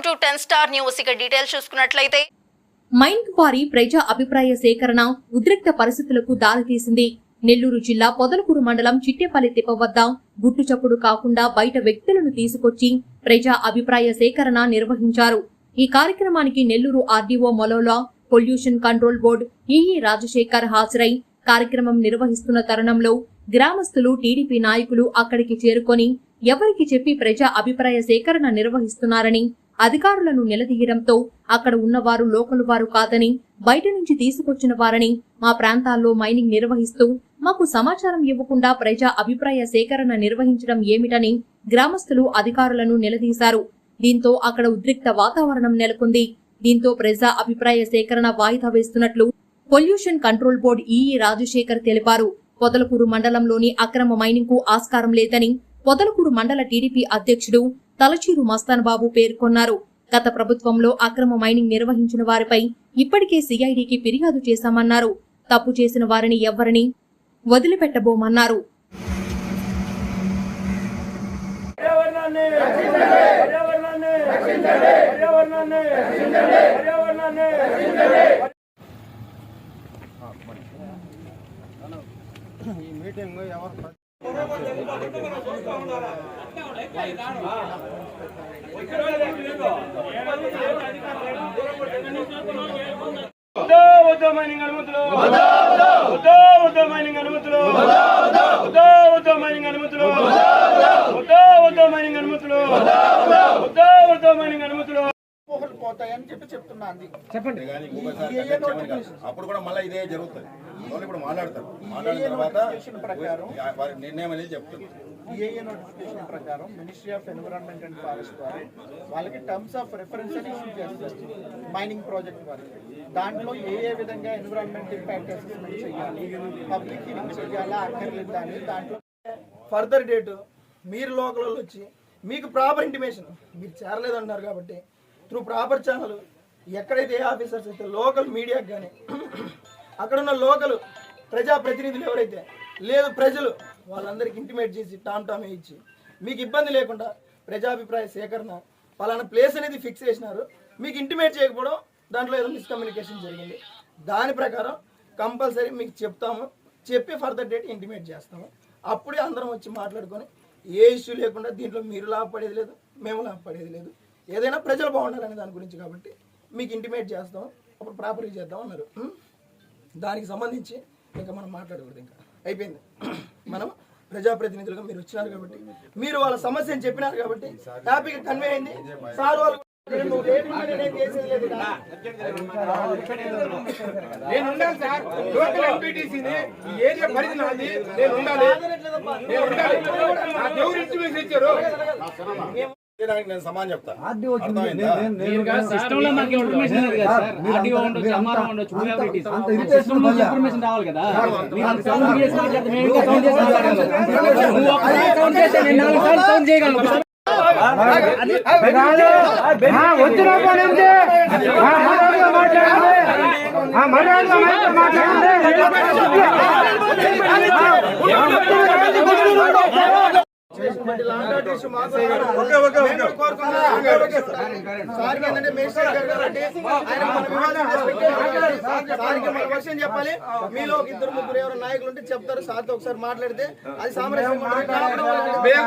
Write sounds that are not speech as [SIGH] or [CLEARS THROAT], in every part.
Welcome to ten star news. ఇక details చూసుకున్నట్లయితే మైండ్ క్వారీ ప్రజా అభిప్రాయ సేకరణ ఉద్రిక్త పరిస్థితులకు దారితీసింది నెల్లూరు జిల్లా పొదలకూరు మండలం చిట్టేపల్లి తిప్ప వద్ద గుట్టు చప్పుడు కాకుండా బయట వ్యక్తులను తీసుకొచ్చి ప్రజా అభిప్రాయ సేకరణ నిర్వహించారు. ఈ కార్యక్రమానికి Nellore RDO మొలోలా pollution control board EE Rajasekhar హాజరై కార్యక్రమం నిర్వహిస్తున్న తరుణంలో గ్రామస్తులు టీడీపీ నాయకులు అక్కడికి చేరుకొని ఎవరికి చెప్పి ప్రజా అభిప్రాయ సేకరణ నిర్వహిస్తున్నారని అధికారులను నిలదీయడంతో అక్కడ ఉన్నవారు లోకల్ వారు కాదని బయట నుంచి తీసుకొచ్చిన వారని మా ప్రాంతాల్లో మైనింగ్ నిర్వహిస్తూ మాకు సమాచారం ఇవ్వకుండా ప్రజా అభిప్రాయ సేకరణ నిర్వహించడం ఏమిటని గ్రామస్తులు అధికారులను నిలదీశారు. దీంతో అక్కడ ఉద్రిక్త వాతావరణం నెలకొంది. దీంతో ప్రజా అభిప్రాయ సేకరణ వాయిదా వేస్తున్నట్లు pollution control board EE Rajasekhar తెలిపారు. పొదలకూరు మండలంలోని అక్రమ మైనింగ్కు ఆస్కారం లేదని పొదలకూరు మండల టీడీపీ అధ్యక్షుడు తలచీరు మస్తాన్ బాబు పేర్కొన్నారు. గత ప్రభుత్వంలో అక్రమ మైనింగ్ నిర్వహించిన వారిపై ఇప్పటికే సిఐడికి ఫిర్యాదు చేశామన్నారు. తప్పు చేసిన వారిని ఎవ్వరిని వదిలిపెట్టబోమన్నారు. ఈ మీటింగ్ ఎవరు వద్దో వద్దో మైనింగ్ అనుమతులు వద్దో వద్దో మైనింగ్ అనుమతులు వద్దో వద్దో మైనింగ్ అనుమతులు వద్దో వద్దో మైనింగ్ అనుమతులు పోహలు పోతాయని చెప్పి చెప్తున్నా అంది చెప్పండి. అప్పుడు కూడా మళ్ళీ ఇదే జరుగుతుంది. వాళ్ళు ఇప్పుడు మాట్లాడతారు. మాట్లాడిన తర్వాత వారి నిర్ణయం అనేది చెప్తుంది. ఈఏఏ నోటిఫికేషన్ ప్రకారం ministry of environment and forest వారు వాళ్ళకి టర్మ్స్ ఆఫ్ రెఫరెన్స్ అని ఇష్యూ చేస్తారు మైనింగ్ ప్రాజెక్ట్ వారు. దాంట్లో ఏ ఏ విధంగా ఎన్విరాన్మెంట్ ఇంపాక్ట్ అసెస్మెంట్ చేయాలి పబ్లిక్ హియరింగ్ చేయాలా అక్కర్లేదు అని దాంట్లో ఫర్దర్ డేట్ మీరు లోకల్ వచ్చి మీకు ప్రాపర్ ఇంటిమేషన్ మీరు చేరలేదు అంటున్నారు కాబట్టి త్రూ ప్రాపర్ ఛానల్ ఎక్కడైతే ఏ ఆఫీసర్స్ అయితే లోకల్ మీడియాకి కానీ అక్కడ ఉన్న లోకల్ ప్రజాప్రతినిధులు ఎవరైతే లేదు ప్రజలు వాళ్ళందరికీ ఇంటిమేట్ చేసి టామ్ టామ్ ఇచ్చి మీకు ఇబ్బంది లేకుండా ప్రజాభిప్రాయ సేకరణ పలానా ప్లేస్ అనేది ఫిక్స్ చేసినారు మీకు ఇంటిమేట్ చేయకపోవడం దాంట్లో ఏదో మిస్కమ్యూనికేషన్ జరిగింది. దాని ప్రకారం కంపల్సరీ మీకు చెప్తాము చెప్పి ఫర్దర్ డేట్ ఇంటిమేట్ చేస్తాము. అప్పుడే అందరం వచ్చి మాట్లాడుకొని ఏ ఇష్యూ లేకుండా దీంట్లో మీరు లాభపడేది లేదు మేము లాభపడేది లేదు. ఏదైనా ప్రజలు బాగుండాలనే దాని గురించి కాబట్టి మీకు ఇంటిమేట్ చేస్తాం. అప్పుడు ప్రాపర్గా చేద్దాం అన్నారు? దానికి సంబంధించి ఇంకా మనం మాట్లాడకూడదు ఇంకా. అయిపోయింది. [CLEARS THROAT] మనం ప్రజాప్రతినిధులుగా మీరు వచ్చినారు కాబట్టి మీరు వాళ్ళ సమస్యని చెప్పినారు కాబట్టి హ్యాపీగా కన్వే అయింది. సార్ వాళ్ళు నేను ఉండాలి సార్. లోకల్ ఎంపీటీసీని ఈ ఏరియా పరిధి నాది నేను ఉండాలి. నేను ఉండాలి. నాకు ఎవరు ఇంటిమేషన్ ఇచ్చారు. దానికి నేను సమానం చెప్తా వచ్చిన పని మాట్లాడండి వర్షం చెప్పాలి మీలో ఇద్దరు ముగ్గురు ఎవరు నాయకులు ఉంటే చెప్తారు సార్తో ఒకసారి మాట్లాడితే అది సామరస్యం వాళ్ళు మేము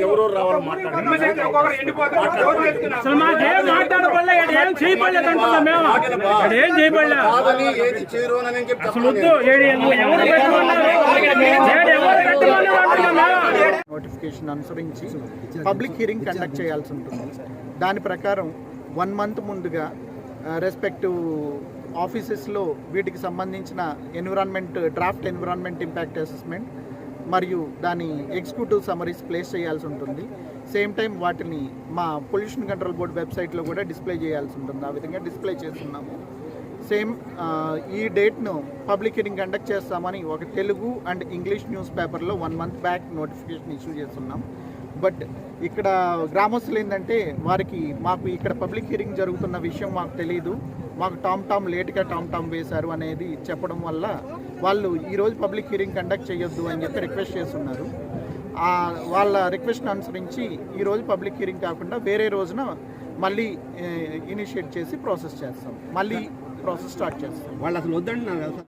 ఎవరో రావాలి మాట్లాడారు ఏం? చేయబడలేదు అంటున్నాం మేము. ఏం చేయబడలేదు అసలు ఎవరు నోటిఫికేషన్ అనుసరించి పబ్లిక్ హియరింగ్ కండక్ట్ చేయాల్సి ఉంటుంది. దాని ప్రకారం వన్ మంత్ ముందుగా రెస్పెక్టివ్ ఆఫీసెస్లో వీటికి సంబంధించిన environment draft environment impact assessment మరియు దాని ఎగ్జిక్యూటివ్ సమరీస్ ప్లేస్ చేయాల్సి ఉంటుంది. సేమ్ టైం వాటిని మా పొల్యూషన్ కంట్రోల్ బోర్డ్ వెబ్సైట్లో కూడా డిస్ప్లే చేయాల్సి ఉంటుంది. ఆ విధంగా డిస్ప్లే చేస్తున్నాము. సేమ్ ఈ డేట్ను పబ్లిక్ హీరింగ్ కండక్ట్ చేస్తామని ఒక తెలుగు అండ్ ఇంగ్లీష్ న్యూస్ పేపర్లో one month back notification issue చేస్తున్నాం. బట్ ఇక్కడ గ్రామస్తులు ఏంటంటే వారికి మాకు ఇక్కడ పబ్లిక్ హీరింగ్ జరుగుతున్న విషయం మాకు తెలియదు మాకు టామ్ టామ్ లేట్గా టామ్ టామ్ వేశారు అనేది చెప్పడం వల్ల వాళ్ళు ఈరోజు పబ్లిక్ హీరింగ్ కండక్ట్ చేయొద్దు అని చెప్పి రిక్వెస్ట్ చేస్తున్నారు. వాళ్ళ రిక్వెస్ట్ అనుసరించి ఈరోజు పబ్లిక్ హీరింగ్ కాకుండా వేరే రోజున మళ్ళీ ఇనిషియేట్ చేసి ప్రాసెస్ చేస్తాం. మళ్ళీ ప్రాసెస్ స్టార్ట్ చేస్తాం. వాళ్ళు అసలు వద్దంటున్నారు కదా